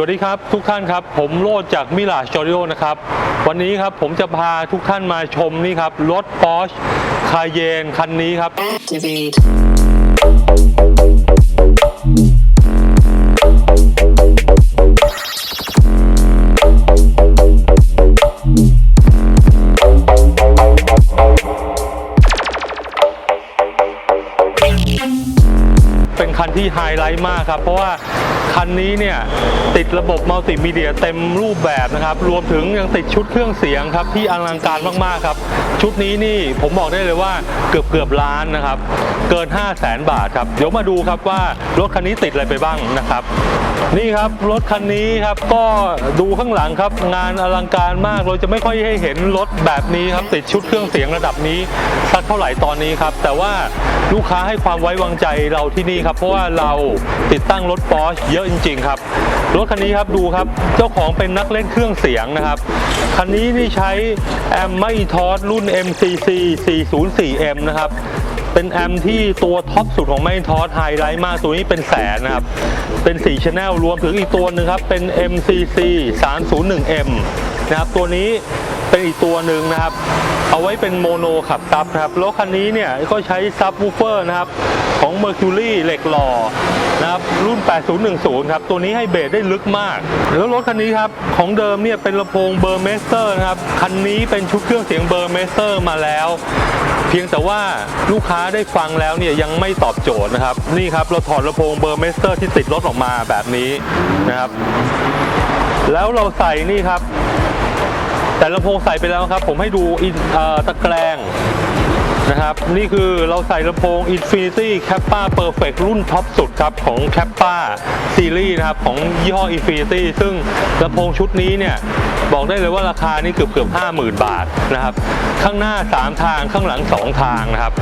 สวัสดีครับทุกท่านครับ ผมโลดจากมิลาจอริโอนะครับ วันนี้ครับผมจะพาทุกท่านมาชมนี่ครับ รถ Porsche Cayenne คันนี้ครับ Activate. เป็นคันที่ไฮไลท์มากครับ เพราะว่าคันนี้เนี่ยติดระบบมัลติมีเดียเต็มรูปแบบนะครับ รวมถึงยังติดชุดเครื่องเสียงครับที่อลังการมากๆครับ ชุดนี้นี่ผมบอกได้เลยว่าเกือบเกือบล้านนะครับ เกิน 5 0 0แสนบาทครับ เดี๋ยวมาดูครับว่ารถคันนี้ติดอะไรไปบ้างนะครับ นี่ครับรถคันนี้ครับก็ดูข้างหลังครับ งานอลังการมากเราจะไม่ค่อยให้เห็นรถแบบนี้ครับติดชุดเครื่องเสียงระดับนี้สักเท่าไหร่ตอนนี้ครับ แต่ว่าลูกค้าให้ความไว้วางใจเราที่นี่ครับ เพราะว่าเราติดตั้งรถ Porsche เยอะจริง ๆ ครับ รถคันนี้ครับดูครับเจ้าของเป็นนักเล่นเครื่องเสียงนะครับคันนี้นี่ใช้แอมไม่ทอสรุ่น MCC 404M นะครับ เป็นแอมที่ตัวท็อปสุดของไม่ทอสไฮไลท์มากตัวนี้เป็นแสนนะครับ เป็น4ชแนลรวมถึงอีกตัวหนึ่งครับ เป็น MCC 301M นะครับตัวนี้ เป็นอีกตัวหนึ่งนะครับ เอาไว้เป็นโมโนขับซับนะครับรถคันนี้เนี่ยก็ใช้ซับวูเฟอร์นะครับของ Mercury เหล็กหล่อนะครับรุ่น 8010 ครับ ตัวนี้ให้เบสได้ลึกมาก แล้วรถคันนี้ครับ ของเดิมเนี่ยเป็นลำโพงเบอร์เมสเตอร์นะครับ คันนี้เป็นชุดเครื่องเสียงเบอร์เมสเตอร์มาแล้ว เพียงแต่ว่าลูกค้าได้ฟังแล้วเนี่ยยังไม่ตอบโจทย์นะครับ นี่ครับ เราถอดลำโพงเบอร์เมสเตอร์ที่ติดรถออกมาแบบนี้นะครับ แล้วเราใส่นี่ครับ แต่ลำโพงใส่ไปแล้วครับ ผมให้ดูอินอตะแกรง นะครับ นี่คือเราใส่ลำโพง Infinity Kappa Perfect รุ่นท็อปสุดครับ ของ Kappa Series นะครับ ของยี่ห้อ Infinity ซึ่งลำโพงชุดนี้เนี่ย บอกได้เลยว่าราคานี่เกือบเกือบ50,000 บาทนะครับ ข้างหน้า 3 ทางข้างหลัง 2 ทางนะครับ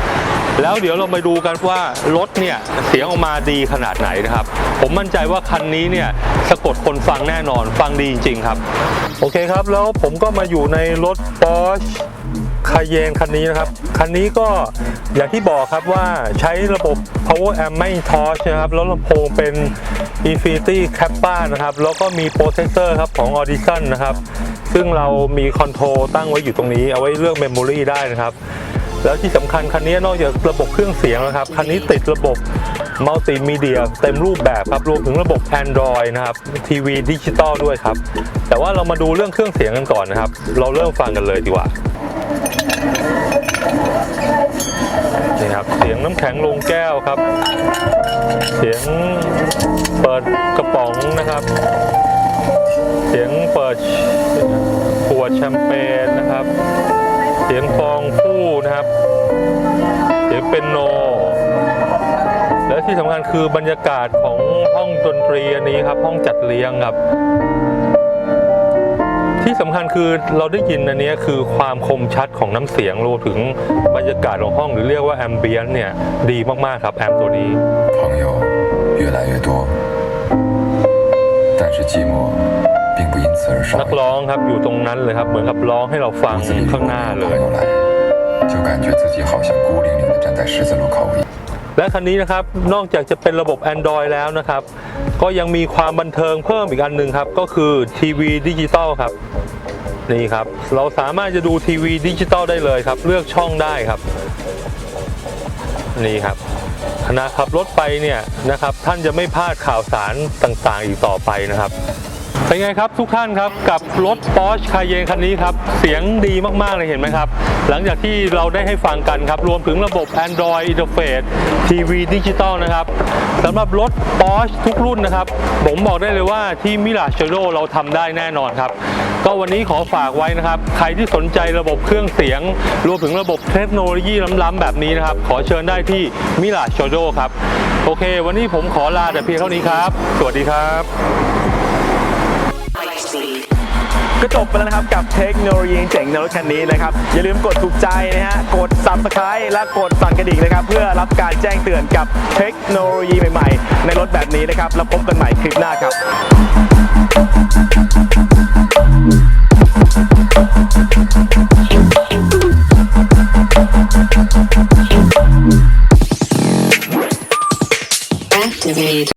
แล้วเดี๋ยวเรามาดูกันว่ารถเนี่ย เสียงออกมาดีขนาดไหนนะครับ ผมมั่นใจว่าคันนี้เนี่ยสะกดคนฟังแน่นอนฟังดีจริง ๆ ครับ โอเคครับแล้วผมก็มาอยู่ในรถ Porsche คายเยนคันนี้นะครับ คันนี้ก็อย่างที่บอกครับว่าใช้ระบบ power amp ไม่ torch นะครับ แล้วลำโพงเป็น Infinity Kappa นะครับ แล้วก็มีโปรเซสเซอร์ครับของ Audition นะครับ ซึ่งเรามีคอนโทรลตั้งไว้อยู่ตรงนี้ เอาไว้เลือกเมมโมรีได้นะครับ แล้วที่สำคัญคันนี้นอกจากระบบเครื่องเสียงนะครับ คันนี้ติดระบบมัลติมีเดียเต็มรูปแบบครับ รวมถึงระบบ Android นะครับ ทีวีดิจิตอลด้วยครับ แต่ว่าเรามาดูเรื่องเครื่องเสียงกันก่อนนะครับ เราเริ่มฟังกันเลยดีกว่า นี่ครับเสียงน้ำแข็งลงแก้วครับ เสียงเปิดกระป๋องนะครับ เสียงเปิดขวดแชมเปญนะครับ เสียงฟองฟู่นะครับ เสียงเป็นโน และที่สำคัญคือบรรยากาศของห้องดนตรีอันนี้ครับ ห้องจัดเลี้ยงครับ ที่สำคัญคือเราได้ยินอันเนี้ยคือความคมชัดของน้ำเสียงรวมถึงบรรยากาศของห้องหรือเรียกว่าแอมเบียนเนี่ยดีมากๆครับแอมตัวนี้ 朋友越来越多，但是寂寞并不因此而少 นัก。ร้องครับอยู่ตรงนั้นเลยครับเหมือนกับร้องให้เราฟัง 屋子里如 ข้าง 果 หน้า 没 เล 有 ย 朋友来，就感觉自己好像孤零零地站在十字路口一样。 และคันนี้นะครับนอกจากจะเป็นระบบ Android แล้วนะครับ ก็ยังมีความบันเทิงเพิ่มอีกอันหนึ่งครับ ก็คือทีวีดิจิตอลครับนี่ครับ เราสามารถจะดูทีวีดิจิตอลได้เลยครับ เลือกช่องได้ครับ นี่ครับขณะขับรถไปเนี่ยนะครับ ท่านจะไม่พลาดข่าวสารต่างๆอีกต่อไปนะครับ เป็นไงครับทุกท่านครับกับรถ Porsche Cayenne คันนี้ครับ เสียงดีมาก ๆ เลยเห็นไหมครับ หลังจากที่เราได้ให้ฟังกันครับ รวมถึงระบบ Android Interface ทีวีดิจิตอลนะครับสำหรับรถ Porsche ทุกรุ่นนะครับ ผมบอกได้เลยว่าที่ Mirage Zero เราทำได้แน่นอนครับ ก็วันนี้ขอฝากไว้นะครับ ใครที่สนใจระบบเครื่องเสียง รวมถึงระบบเทคโนโลยีล้ำๆแบบนี้นะครับ ขอเชิญได้ที่ Mirage Zero ครับ โอเค วันนี้ผมขอลาแต่เพียงเท่านี้ครับ สวัสดีครับ ก็จบไปแล้วนะครับกับเทคโนโลยีเจ๋งในรถคันนี้นะครับ อย่าลืมกดถูกใจนะฮะ กด subscribe และกดสั่นกระดิ่งนะครับ เพื่อรับการแจ้งเตือนกับเทคโนโลยีใหม่ๆ ในรถแบบนี้นะครับ แล้วพบกันใหม่คลิปหน้าครับ